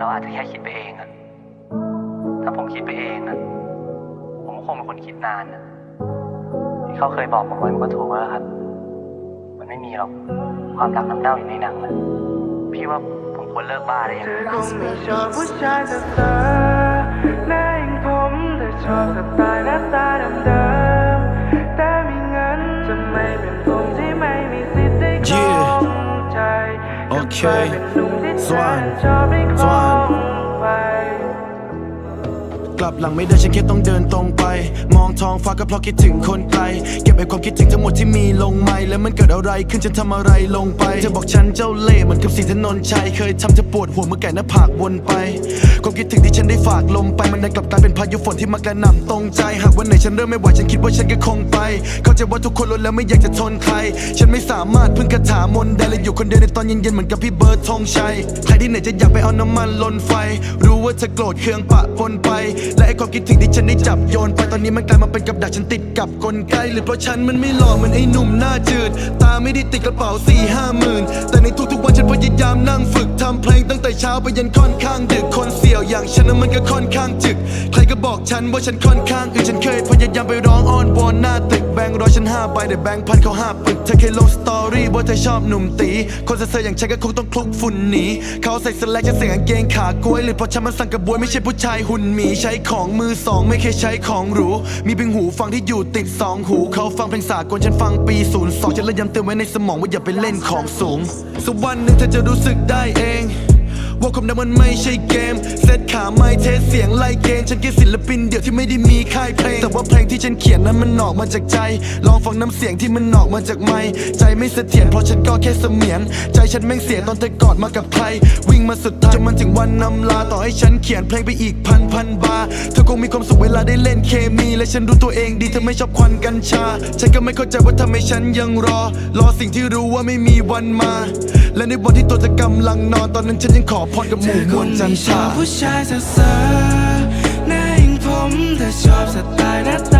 เราอาจจะแค่คิดไปเองอะถ้าผมคิดไปเองอะผมก็คงเป็นคนคิดนานอะที่เขาเคยบอกผมไว้มันก็ถูกแล้วครับ มันไม่มีหรอกความรักน้ำเน่าอยู่ในหนังนะพี่ว่าผมควรเลิกบ้าได้ยังเธไงอคงไม่ชอบผู้ชายจะเธอหน้าอย่างผมแต่ชอบสไต ส่ว่างชอบได้คสรอว่างงไปกลับหลังไม่ได้ฉันแค่ต้องเดินตรงไป มองท้องฟ้าก็เพราะคิดถึงคนไกล เก็บไอความคิดถึงทั้งหมดที่มีลงไม่แล้วมันเกิดอะไรขึ้นฉันทำอะไรลงไปเธอบอกฉันเจ้าเล่ห์เหมือนกับสีถนนชัยเคยทำเธอปวดหัวเมื่อไก่หน้าผากวนไป ความคิดถึงที่ฉันได้ฝากลมไปมันไดันกลับกลายเป็นพายุฝนที่มากระหน่ำตรงใจหากวันไหนฉันเริ่มไม่ไหวฉันคิดว่าฉันก็คงไป เข้าใจว่าทุกคนล้วนแล้วไม่อยากจะทนใคร ฉันไม่สามารถพึ่งคาถามนต์ใดและอยู่คนเดียวในตอนเย็นๆเหมือนกับพี่เบิร์ดธงชัยใครที่ไหนจะอยากไปเอาน้ำมันลนไฟ รู้ว่าเธอโกรธเคืองปะปนไป และไอความคิดถึงที่ฉันได้จับโยนไปตอนนี้มันกลายมาเป็นกับดักฉันติดกับกลไกหรือเพราะฉันมันไม่หล่อเหมือนไอ้หนุ่มหน้าจืด ตาไม่ได้ติดกระเป๋าสี่ห้าหมื่นแต่ในทุกๆวันฉันพยายามนั่งฝึกำเพลงตั้งแต่เช้าไปยันค่อนข้างดึกคนเสี่ยวอย่างฉันนั้นมันก็ค่อนข้างจึก ใครก็บอกฉันว่าฉันค่อนข้างอื่นฉันเคยพยายามไปร้องอ้อนวอนหน้าตึกแบงค์ร้อยฉันห้าใบแต่แบงค์พันเขาห้าปึกเธอเคยลงสตอรี่ว่าเธอชอบหนุ่มตีคนเซ่อๆอย่างฉันก็คงต้องคลุกฝุ่นหนีเขาใส่สแลกฉันใส่กางเกงขากล้วยหรือเพราะฉันมันสั่งกระบวยไม่ใช่ผู้ชายหุ่นหมีใช้ของมือสองไม่เคยใช้ของหรูมีเพียงหูฟังที่อยู่ติดสองหูเขาฟังเพลงสากลฉันฟังปีศูนย์สองฉันเลยย้ำเตือนไว้ในสมองว่าอย่าไปเล่นของสูงสักวันหนึ่งเธอจะรู้สึกได้เอง ว่าความดังมันไม่ใช่เกม เซตขาไม่เทสเสียงไล่เกณฑ์ฉันแค่ศิลปินเดี่ยวที่ไม่ได้มีค่ายเพลง แต่ว่าเพลงที่ฉันเขียนนั้นมันออกมาจากใจ ลองฟังน้ำเสียงที่มันออกมาจากไม้ใจไม่เสถียรเพราะฉันก็แค่เสมียน ใจฉันแม่งเสียตอนเธอกอดมากับใคร วิ่งมาสุดท้ายจนมันถึงวันนำลาต่อให้ฉันเขียนเพลงไปอีกพันพันบาร์เธอคงมีความสุขเวลาได้เล่นเคมี และฉันรู้ตัวเองดีเธอไม่ชอบควันกัญชา ฉันก็ไม่เข้าใจว่าทำไมฉันยังรอ รอสิ่งที่รู้ว่าไม่มีวันมา และในวันที่ตัวเธอกำลังนอนตอนนั้นฉันยังขอพรกับหมู่มวลจันทชอราบผู้ชายเซ่อๆหน้าอย่างผมแต่ชอบสไตล์หน้าตาเดิ